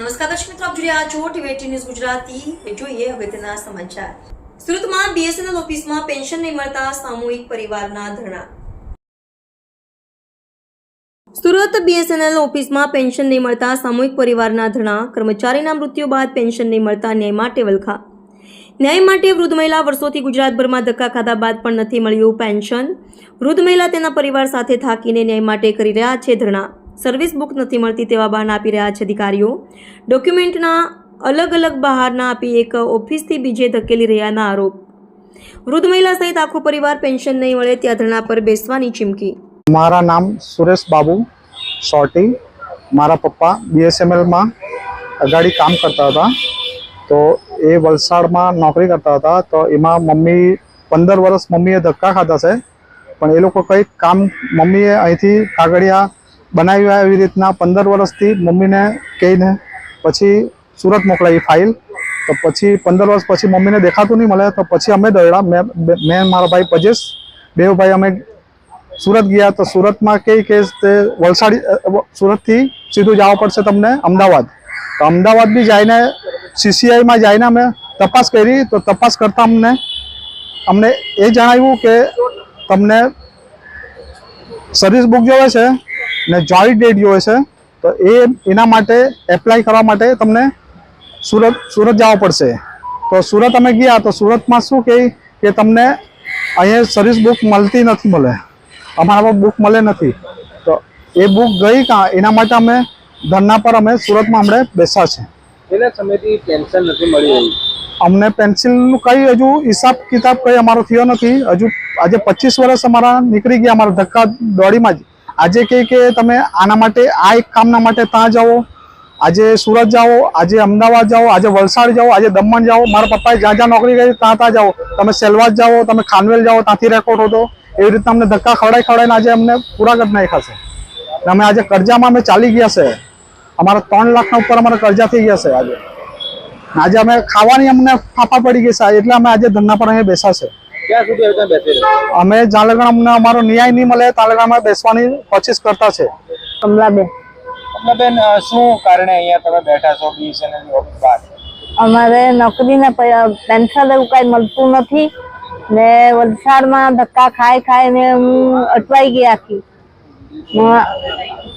નમસ્કાર દર્શક મિત્રો, આપ જોઈ રહ્યા છો ટીવી ન્યૂઝ ગુજરાતી. હવે જોઈએ અગત્યના સમાચાર. સુરતમાં બીએસએનએલ ઓફિસમાં પેન્શન નહીં મળતા સામૂહિક પરિવારના ધરણા. સુરત બીએસએનએલ ઓફિસમાં પેન્શન નહીં મળતા સામૂહિક પરિવારના ધરણા. કર્મચારીના મૃત્યુ બાદ પેન્શન નહીં મળતા ન્યાય માટે વલખા. ન્યાય માટે વૃદ્ધ મહિલા વર્ષોથી ગુજરાતભરમાં ધક્કા ખાધા બાદ પણ નથી મળ્યું પેન્શન. વૃદ્ધ મહિલા તેના પરિવાર સાથે થાકીને ન્યાય માટે કરી રહ્યા છે ધરણા. સર્વિસ બુક નથી મળતી તેવા બહાના આપી રહ્યા છે અધિકારીઓ. ડોક્યુમેન્ટના અલગ અલગ બહારના આપી એક ઓફિસથી બીજે ધકેલી રહ્યાના આરોપ. વૃદ્ધ મહિલા સહિત આખો પરિવાર પેન્શન નહીં મળે ત્યાં ધરણા પર બેસવાની ચીમકી. મારા નામ સુરેશ બાબુ સોટી. મારા પપ્પા બીએસએમએલમાં અગાડી કામ કરતા હતા. તો એ વલસાડમાં નોકરી કરતા હતા. તો એમાં મમ્મી પંદર વર્ષ મમ્મીએ ધક્કા ખાધા છે. પણ એ લોકો કંઈક કામ મમ્મીએ અહીંથી કાગળિયા બનાવ્યા એવી રીતના પંદર વર્ષથી મમ્મીને કહીને પછી સુરત મોકલાવી ફાઇલ. તો પછી પંદર વર્ષ પછી મમ્મીને દેખાતું નહીં મળે, તો પછી અમે દોડ્યા મેં મેં, મારા ભાઈ પજેશ બે ભાઈ અમે સુરત ગયા. તો સુરતમાં કઈ કે તે વલસાડી સુરતથી સીધું જવું પડશે તમને અમદાવાદ. તો અમદાવાદ બી જઈને સીસીઆઈમાં જઈને અમે તપાસ કરી. તો તપાસ કરતાં અમને અમને એ જણાવ્યું કે તમને સર્વિસ બુક જોવે છે. ને જોઈ ડેટ જોઈએ છે તો એ એના માટે એપ્લાય કરવા માટે તમને સુરત સુરત જવું પડશે. તો સુરત અમે ગયા તો સુરતમાં શું કહે કે તમને અહીંયા સર્વિસ બુક મળતી નથી મળે. અમારા પાસે બુક મળે નથી. તો એ બુક ગઈ કાં એના માટે અમે ધરના પર અમે સુરતમાં અમને બેસા છે. કેટલા સમયથી પેન્શન નથી મળી રહી? અમને પેન્સિલનું કંઈ હજુ હિસાબ કિતાબ કંઈ અમારો થયો નથી. હજુ આજે પચીસ વર્ષ અમારા નીકળી ગયા અમારા ધક્કા દોડીમાં જ. આજે કહે કે તમે આના માટે, આ એક કામના માટે ત્યાં જાઓ. આજે સુરત જાઓ, આજે અમદાવાદ જાઓ, આજે વલસાડ જાઓ, આજે દમણ જાઓ. મારા પપ્પાએ જ્યાં જ્યાં નોકરી કરી ત્યાં ત્યાં જાઓ. તમે સેલવાસ જાઓ, તમે ખાનવેલ જાઓ, ત્યાંથી રેકોર્ડ હતો. એવી રીતના અમને ધક્કા ખવડાઈ ખવડાવીને આજે અમને પૂરા નાખ્યા છે. અમે આજે કરજામાં અમે ચાલી ગયા છે. અમારા ત્રણ લાખના ઉપર અમારા કરજા થઈ ગયા છે આજે. આજે અમે ખાવાની અમને ફાફા પડી ગઈ છે. એટલે અમે આજે ધંધા પર અહીંયા બેસા છે. ક્યાં સુધી તમે બેસી રહ્યા અમે જ્યાં લગન અમને અમારો ન્યાય નહીં મળે ત્યાં બેસવાની કોશિશ કરતા છે. કમલાબેન બેન શું કારણે અહીંયા તમે બેઠા છો? બીએસએનએલની ઓફિસ બહાર અમારે નોકરીને પેન્શન એવું કઈ મળતું નથી. ને વલસાડમાં ધક્કા ખાઈ ખાઈને હું અટવાઈ ગઈ આખી.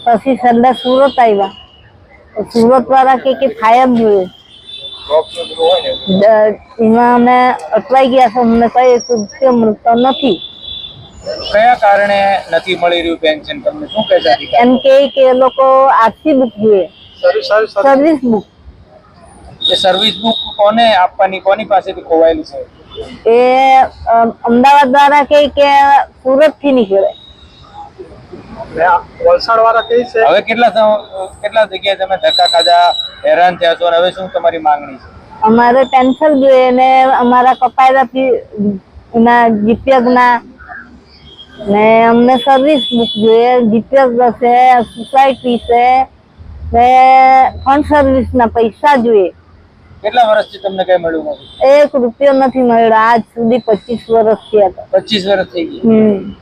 પછી છેલ્લે સુરત આવ્યા. સુરત વાળા કે ફાયર જોઈએ એમાં અમે અટવાઈ ગયા છે અમને કઈ એક મળતો નથી. કયા કારણે નથી મળી રહ્યું પેન્શન તમને? શું કહે છે? એમ કે કે એ લોકો આરસી બુક જોઈએ. Service book. એ સર્વિસ બુક કોને આપવાની? કોની પાસેથી ખોવાયેલી છે? એ અમદાવાદ દ્વારા કે કે સુરતથી નીકળે. વલસાડ વાળા કઈ છે. હવે કેટલા કેટલા જગ્યાએ તમે ધક્કા ખાધા હેરાન થયા છો હવે શું તમારી માંગણી છે? અમારે પેન્શન જોઈએ ને અમારા કપાયેલા એના જીપીએફના ને અમને સર્વિસ બુક જોઈએ જીપીએફ છે સોસાયટી છે ને ફંડ સર્વિસના પૈસા જોઈએ. કેટલા વર્ષથી તમને કઈ મળ્યું નથી? એક રૂપિયો નથી મળ્યો આજ સુધી પચીસ વર્ષ થયા પચીસ વર્ષ થઈ હમ.